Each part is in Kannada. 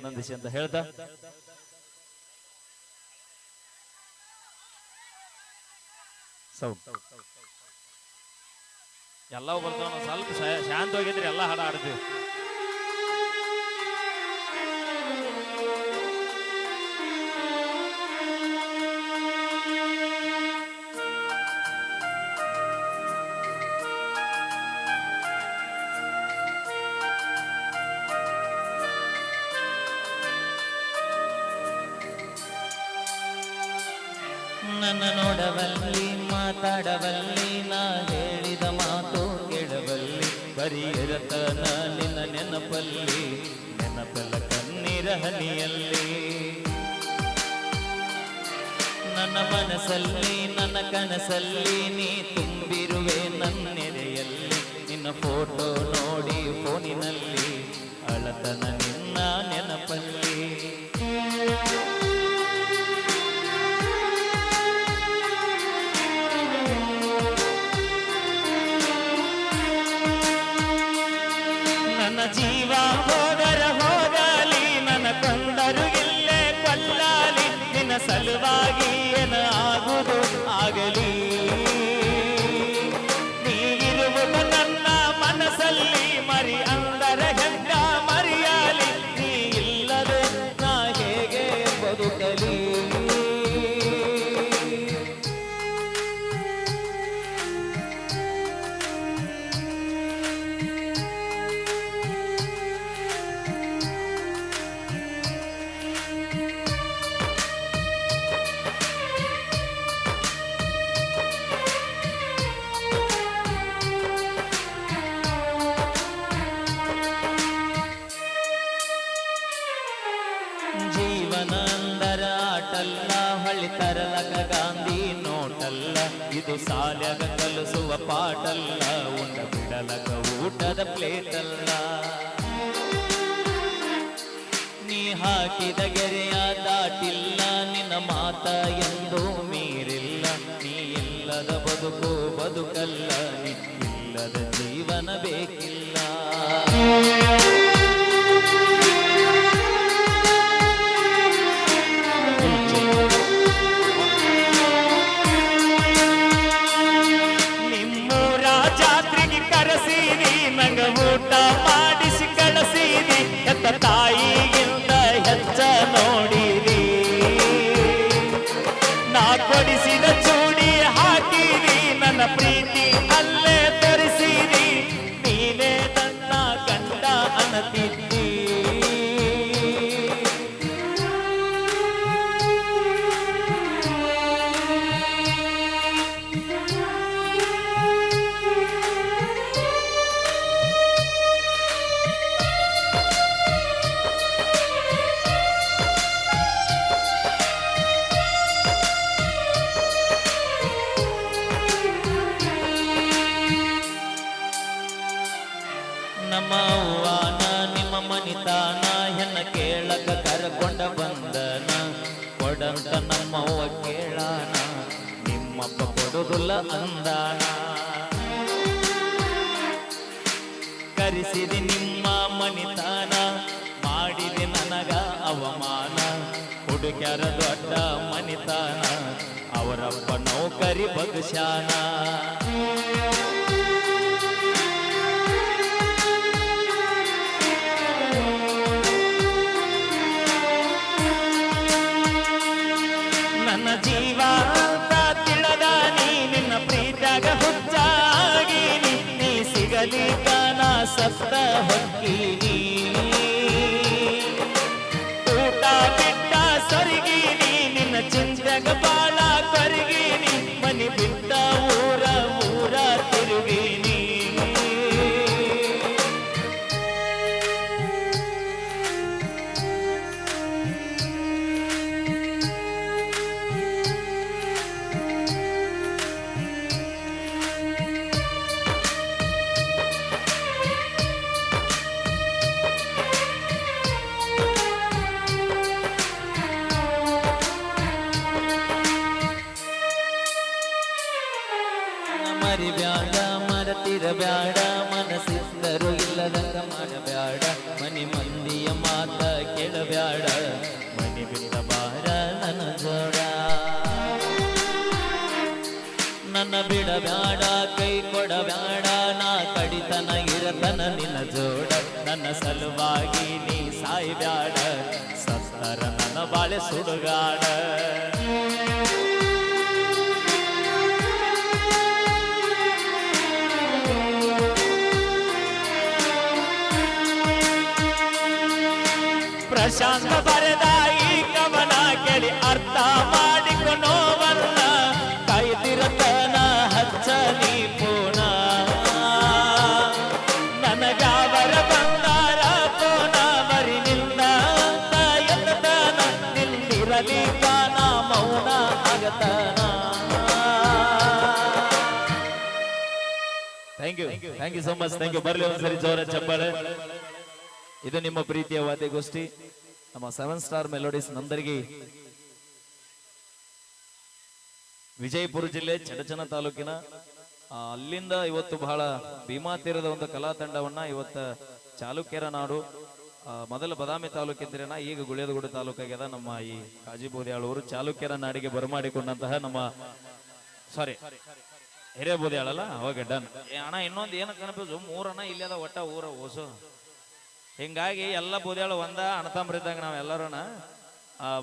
ಆನಂದಿಸಿ ಅಂತ ಹೇಳ್ತಾ ಸೌಂಡ್ ಎಲ್ಲವೂ ಬರ್ತಾವ ಸ್ವಲ್ಪ ಶಾಂತವಾಗಿದ್ರೆ ಎಲ್ಲ ಹಾಡ ಆಡ್ತೀವಿ ನನ್ನ ನೋಡವಲ್ಲಿ ಮಾತಾಡವಲ್ಲಿ ನಾ ಹೇಳಿದ ಮಾತು ಕೇಳವಲ್ಲಿ ಬರೀ ಇರತನ ನಿನ್ನ ನೆನಪಲ್ಲಿ, ನೆನಪಲ್ಲ ಕಣ್ಣೀರ ನನ್ನ ಮನಸ್ಸಲ್ಲಿ, ನನ್ನ ಕನಸಲ್ಲಿ ನೀ ತುಂಬಿರುವೆ ನನ್ನೆರೆಯಲ್ಲಿ ನಿನ್ನ ಫೋಟೋ ನೋಡಿ ಫೋನಿನಲ್ಲಿ, ಅಳತನ ನಿನ್ನ ಇದು ಸಾಲ್ಯಾಗ ಕಲಿಸುವ ಪಾಟಲ್ಲ ಉಂಡ ಬಿಡಲಕ ಊಟದ ಪ್ಲೇಟಲ್ಲ. ನೀ ಹಾಕಿದ ಗೆರೆಯ ದಾಟಿಲ್ಲ, ನಿನ್ನ ಮಾತ ಎಂದು ಮೀರಿಲ್ಲ. ನೀ ಇಲ್ಲದ ಬದುಕು ಬದುಕಲ್ಲ ನೀ ಇಲ್ಲದ ಜೀವನ ಬೇಕಿಲ್ಲ. ತಾಯಿಗಿಂತ ಹೆಚ್ಚ ನೋಡಿರಿ. ನಾ ಕೊಡಿಸಿದ ಚೂಡಿ ಹಾಕಿರಿ, ನನ್ನ ಪ್ರೀತಿ ಅಲ್ಲೇ ತರಿಸಿರಿ. ನೀನೇ ನನ್ನ ಗಂಡ ಅನತಿದ್ದಿ ಮನಿತಾನ ಹೆನ್ನ ಕೇಳಕ ಕರ್ಕೊಂಡ ಬಂದನ. ಕೊಡಂತ ನಮ್ಮವ್ವ ಕೇಳಾನ. ನಿಮ್ಮಪ್ಪ ಕೊಡುದಿಲ್ಲ ಅಂದಾನ. ಕರೆಸಿದೆ ನಿಮ್ಮ ಮನಿತಾನ. ಮಾಡಿದೆ ನನಗ ಅವಮಾನ. ಹುಡುಗ್ಯಾರ ದೊಡ್ಡ ಮನಿತಾನ. ಅವರಪ್ಪ ನೌಕರಿ ಬಗ್ಶಾನ ಸತ್ತ ಹೊಕ್ಕೀನಿ ಊಟ ಬಿಟ್ಟ ಸರಿಗೀನಿ ನಿನ್ನ ಚಿಂತೆಗ ಬಾಳ ಕರಿಗೀನಿ ಮನಿ ಬಿಟ್ಟ ಇಲ್ಲದಂಗ ಮಾಡಬ್ಯಾಡ. ಮನಿ ಮಂದಿಯ ಮಾತ ಕೇಳಬ್ಯಾಡ. ಮನಿ ಬಿಟ್ಟ ಬಾರ ನನ್ನ ಜೋಡ. ನನ್ನ ಬಿಡಬ್ಯಾಡ, ಕೈ ಕೊಡಬ್ಯಾಡ. ನಾ ಕಡಿತನ ಇರತನ ನಿನ್ನ ಜೋಡ. ನನ್ನ ಸಲುವಾಗಿ ನೀ ಸಾಯ್ಬ್ಯಾಡ. ಸತ್ತರ ನನ್ನ ಬಾಳೆ ಸುಡುಗಾಡ. ಪ್ರಶಾಂತ ಬರೆದ ಈ ಕವನ ಕೇಳಿ ಅರ್ಥ ಮಾಡಿಕೊ ನೋವನ್ನ ಕಾಯ್ದಿರತನ ಹಚ್ಚಲಿ ಪೂನ ನನಗಾವರ ಬಂದಾರ ಪೋನ ಮರಿ ನಿನ್ನ ಎತ್ತನ ನಿಲ್ಲಿರಲಿ ಕಾನ ಮೌನ ಆಗತನ thank you thank you so much thank you ಬರಲಿ ಒಂದ್ಸರಿ ಜೋರ ಚಪ್ಪಾಳೆ. ಇದು ನಿಮ್ಮ ಪ್ರೀತಿಯ ವಾದ್ಯಗೋಷ್ಠಿ. ನಮ್ಮ ಸೆವೆನ್ ಸ್ಟಾರ್ ಮೆಲೋಡಿಸ್ ನಂದರಿಗೆ. ವಿಜಯಪುರ ಜಿಲ್ಲೆ ಚಡಚನ ತಾಲೂಕಿನ ಅಲ್ಲಿಂದ ಇವತ್ತು ಬಹಳ ಭೀಮಾ ತೀರದ ಒಂದು ಕಲಾ ತಂಡವನ್ನ ಇವತ್ತ ಚಾಲುಕ್ಯರ ನಾಡು ಮೊದಲ ಬದಾಮಿ ತಾಲೂಕಿದ್ರೇನ, ಈಗ ಗುಳಿಯದಗುಡಿ ತಾಲೂಕಾಗ್ಯದ ನಮ್ಮ ಈ ಕಾಜಿಬೋದಿಯಾಳವರು ಚಾಲುಕ್ಯರ ನಾಡಿಗೆ ಬರಮಾಡಿಕೊಂಡಂತಹ ನಮ್ಮ ಸಾರಿ ಹಿರೇಬೋದಿಯಾಳಲ್ಲ, ಅವಾಗ ಡನ್. ಅಣ್ಣ, ಇನ್ನೊಂದು ಏನು ಕನಪಿಸು ಮೂರಣ್ಣ ಇಲ್ಲದ ಒಟ್ಟ ಊರ, ಓಸು. ಹಿಂಗಾಗಿ ಎಲ್ಲ ಬೂದ್ಯಾಳು ಒಂದ ಅಣತಂಬ್ರಿದ್ದಾಗ ನಾವೆಲ್ಲರೂನ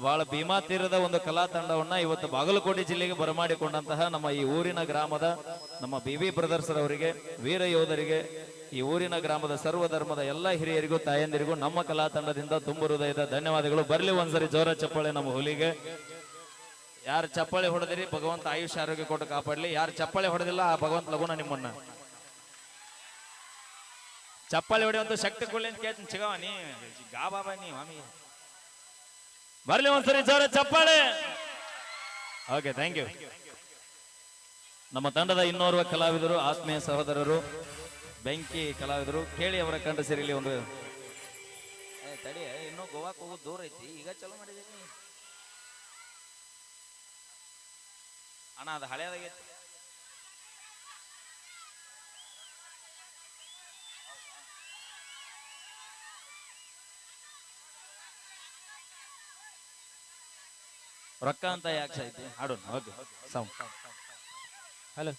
ಬಹಳ ಭೀಮಾ ತೀರದ ಒಂದು ಕಲಾ ತಂಡವನ್ನ ಇವತ್ತು ಬಾಗಲಕೋಟೆ ಜಿಲ್ಲೆಗೆ ಬರಮಾಡಿಕೊಂಡಂತಹ ನಮ್ಮ ಈ ಊರಿನ ಗ್ರಾಮದ ನಮ್ಮ ಬಿ ವಿ ಬ್ರದರ್ಸ್ ಅವರಿಗೆ ವೀರ ಯೋಧರಿಗೆ, ಈ ಊರಿನ ಗ್ರಾಮದ ಸರ್ವ ಧರ್ಮದ ಎಲ್ಲ ಹಿರಿಯರಿಗೂ, ತಾಯಂದಿರಿಗೂ, ನಮ್ಮ ಕಲಾ ತಂಡದಿಂದ ತುಂಬ ಹೃದಯದ ಧನ್ಯವಾದಗಳು. ಬರಲಿ ಒಂದ್ಸರಿ ಜೋರ ಚಪ್ಪಾಳೆ ನಮ್ಮ ಹುಲಿಗೆ. ಯಾರು ಚಪ್ಪಾಳೆ ಹೊಡೆದಿರಿ, ಭಗವಂತ ಆಯುಷ್ಯ ಆರೋಗ್ಯ ಕೊಟ್ಟು ಕಾಪಾಡಲಿ. ಯಾರು ಚಪ್ಪಾಳೆ ಹೊಡೆದಿಲ್ಲ, ಆ ಭಗವಂತ ಲಗುನ ನಿಮ್ಮನ್ನ. ಚಪ್ಪಾಳೆ ಒಂದು ಶಕ್ತಿ ಕೊಡ್ಲಿ ಅಂತ ಕೇಳ್ತೀನಿ, ಚಿಗವ, ನೀ ಗಾ ಬಾಬಾ, ನೀ ಮಾಮಿ. ಬರ್ಲಿ ಒಂದ್ಸರಿ ಜೋರ ಚಪ್ಪಾಳೆ ಓಕೆ ಥ್ಯಾಂಕ್ ಯು ನಮ್ಮ ತಂಡದ ಇನ್ನೋರ್ವ ಕಲಾವಿದರು, ಆತ್ಮೀಯ ಸಹೋದರರು, ಬೆಂಕಿ ಕಲಾವಿದರು, ಕೇಳಿ ಅವರ ಕಂಡ ಸೇರಿಲಿ ಒಂದು ತಡಿ ಇನ್ನೂ ಗೋವಾಕ್ ಹೋಗೋದು ದೂರ ಐತಿ, ಈಗ ಚಲೋ ಮಾಡಿದೀನಿ. ಅಣ್ಣ, ಅದು ಹಳೆಯದಾಗೈತಿ ರೊಕ್ಕ ಅಂತ ಯಾಕೆ ಐತಿ ಹಾಡೋಣ ಓಕೆ ಸೌಂಡ್ ಹಲೋ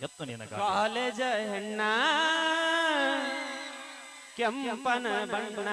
ಎತ್ತು ನಿನಗ ಕಾಲೇಜ ಹೆಣ್ಣ ಕೆಂಪನ ಬಣ್ಣ.